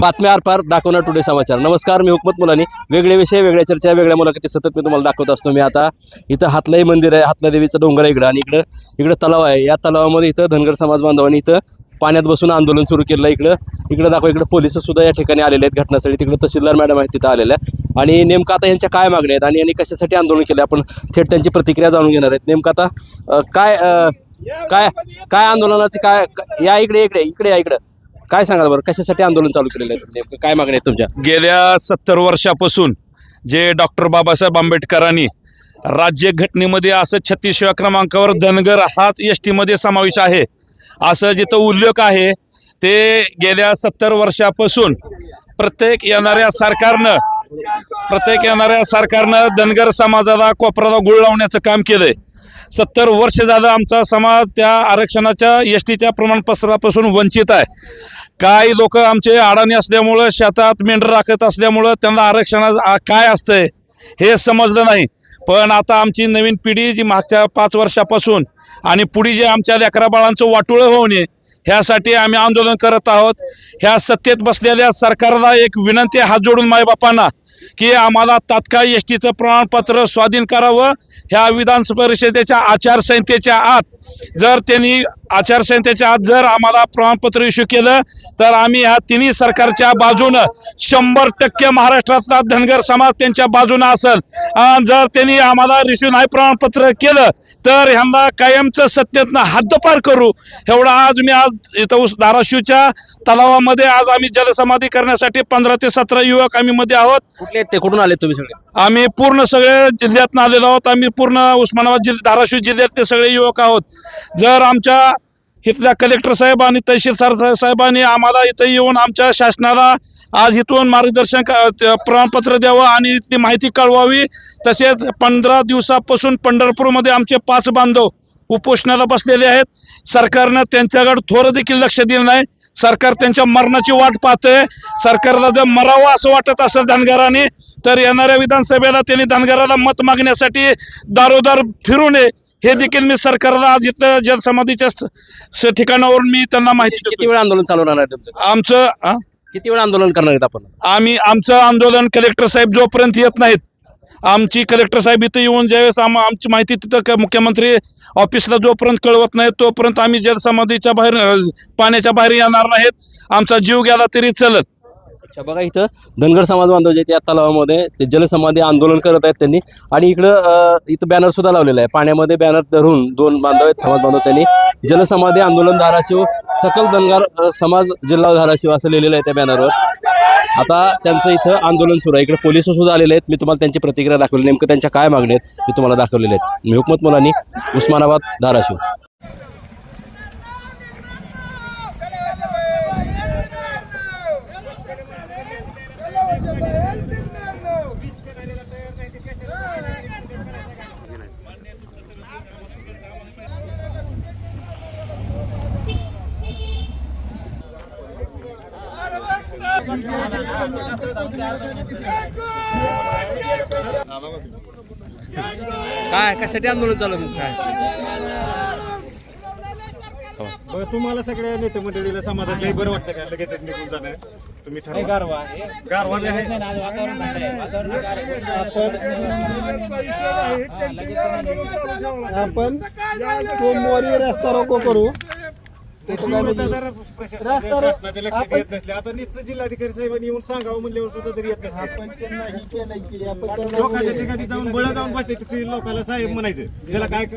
बातम्या आरपार दाखवणार टुडे समाचार. नमस्कार मी हुकमत मुलानी. वेगळे विषय वेगळ्या चर्चा वेगळ्या मुलाखती सतत मी तुम्हाला दाखवत असतो. मी आता इथं हातलाई मंदिर आहे हातला देवीचं डोंगर आहे इकडं आणि इकडं इकडं तलाव आहे. या तलावामध्ये इथं धनगर समाज बांधवांनी इथं पाण्यात बसून आंदोलन सुरू केलं इकडं. इकडं दाखवा इकडं पोलीस सुद्धा या ठिकाणी आलेले आहेत घटनास्थळी. तिकडे तहसीलदार मॅडम आहेत तिथं आलेल्या आणि नेमकं आता यांच्या काय मागण्या आहेत आणि यांनी कशासाठी आंदोलन केलं आपण थेट त्यांची प्रतिक्रिया जाणून घेणार आहेत. नेमकं आता काय काय काय आंदोलनाचे काय या इकडे इकडे इकडे या इकडं. काय सांगाल बरं? कशासाठी आंदोलन चालू केलेलं आहे? नेमकं काय मागणी आहे तुमच्या? गेल्या सत्तर वर्षापासून जे डॉक्टर बाबासाहेब आंबेडकरांनी राज्य घटनेमध्ये असं छत्तीसव्या क्रमांकावर धनगर हाच एस टीमध्ये समावेश आहे असं जिथं उल्लेख आहे ते गेल्या सत्तर वर्षापासून प्रत्येक येणाऱ्या सरकारनं प्रत्येक येणाऱ्या सरकारनं धनगर समाजाला कोपराला गुळ लावण्याचं काम केलंय. सत्तर वर्ष झालं आमचा समाज त्या आरक्षणाच्या एस टीच्या प्रमाणपत्रापासून वंचित आहे. काही लोक आमचे अडाणी असल्यामुळं शेतात मेंढर राखत असल्यामुळं त्यांना आरक्षणा काय असतंय हे समजलं नाही. पण आता आमची नवीन पिढी जी मागच्या पाच वर्षापासून आणि पुढे जे आमच्या लेकरा बाळांचं वाटोळं होऊ नये ह्यासाठी आम्ही आंदोलन करत आहोत. ह्या सत्तेत बसलेल्या सरकारला एक विनंती हात जोडून मायबापांना की आम्हाला तात्काळ एस टीचं प्रमाणपत्र स्वाधीन करावं. ह्या विधान परिषदेच्या आचारसंहितेच्या आत जर त्यांनी आचारसंहितेच्या आत जर आम्हाला प्रमाणपत्र इश्यू केलं तर आम्ही ह्या तिन्ही सरकारच्या बाजूनं शंभर टक्के महाराष्ट्रातला धनगर समाज त्यांच्या बाजूनं असेल. आणि जर त्यांनी आम्हाला इश्यू नाही प्रमाणपत्र केलं तर ह्यांना कायमचं सत्तेतनं हद्दपार करू. एवढं आज मी आज इथं उस धाराशिवच्या तलावामध्ये आज आम्ही जलसमाधी करण्यासाठी पंधरा ते सतरा युवक आम्ही मध्ये आहोत. कुठले आहेत ते? कुठून आले तुम्ही सगळे? आम्ही पूर्ण सगळे जिल्ह्यातनं आलेलो आहोत. आम्ही पूर्ण उस्मानाबाद जिल्हा धाराशिव जिल्ह्यातले सगळे युवक आहोत. जर आमच्या इथल्या कलेक्टर साहेब आणि तहसीलदार सा- साहेबांनी आम्हाला इथं येऊन आमच्या शासनाला आज इथून मार्गदर्शन क- ते प्रमाणपत्र द्यावं आणि ती माहिती कळवावी. तसेच पंधरा दिवसापासून पंढरपूरमध्ये आमचे पाच बांधव उपोषणाला बसलेले आहेत. सरकारनं त्यांच्याकडे थोडं देखील लक्ष दिलं नाही. सरकार त्यांच्या मरणाची वाट पाहतंय. सरकारला जर मरावं असं वाटत असेल धनगरांनी तर येणाऱ्या विधानसभेला त्यांनी धनगराला मत मागण्यासाठी दारोदार फिरू नये हे देखील मी सरकारला आज इथं स- ठिकाणावरून मी त्यांना माहिती किती वेळ आंदोलन चालू राहणार आहे आमचं? किती वेळ आंदोलन करणार आहेत आपण? आम्ही आमचं आंदोलन कलेक्टर साहेब जोपर्यंत येत नाहीत आमची कलेक्टर साहेब इथं येऊन ज्यावेळेस आम आमची माहिती तिथं क- मुख्यमंत्री ऑफिसला जोपर्यंत कळवत नाही तोपर्यंत आम्ही जलसमाधीच्या बाहेर पाण्याच्या बाहेर येणार नाहीत. आमचा जीव गेला तरी चलत. अच्छा बघा इथं धनगर समाज बांधव जे ते आता तलावामध्ये ते जलसमाधी आंदोलन करत आहेत त्यांनी. आणि इकडं इथं बॅनर सुद्धा लावलेला आहे. पाण्यामध्ये बॅनर धरून दोन बांधव आहेत समाज बांधव त्यांनी. जलसमाधी आंदोलन धाराशिव सकल धनगर समाज जिल्हा धाराशिव असं लिहिलेलं आहे त्या बॅनरवर आता त्यांचं इथं आंदोलन सुरू आहे. इकडे पोलीस सुद्धा आलेले आहेत. मी तुम्हाला त्यांची प्रतिक्रिया दाखवली. नेमकं त्यांच्या काय मागण्या आहेत मी तुम्हाला दाखवलेले आहेत. मी हुकमत मुलांनी उस्मानाबाद धाराशिव. काय कशासाठी आंदोलन चालू काय? तुम्हाला सगळ्या नेते मंडळीला समाजात काही बरं वाटतं का? लगेच निघून जाणं. तुम्ही ठरवा. गारवा गारवा आहे. आपण सोमवारी रस्ता रोको करू. त्याच्यामुळे तर जरा प्रशासनाच्या- शासनाचे लक्ष देत नसले आता जिल्हाधिकारी साहेबांनी येऊन सांगावं म्हणल्यावर सुद्धा तरी येत नसते आपण त्यांना ही केलंय की आपण त्यांना लोकांच्या ठिकाणी जाऊन बळ जाऊन बसते तिथे लोकांना साहेब म्हणायचं त्याला काय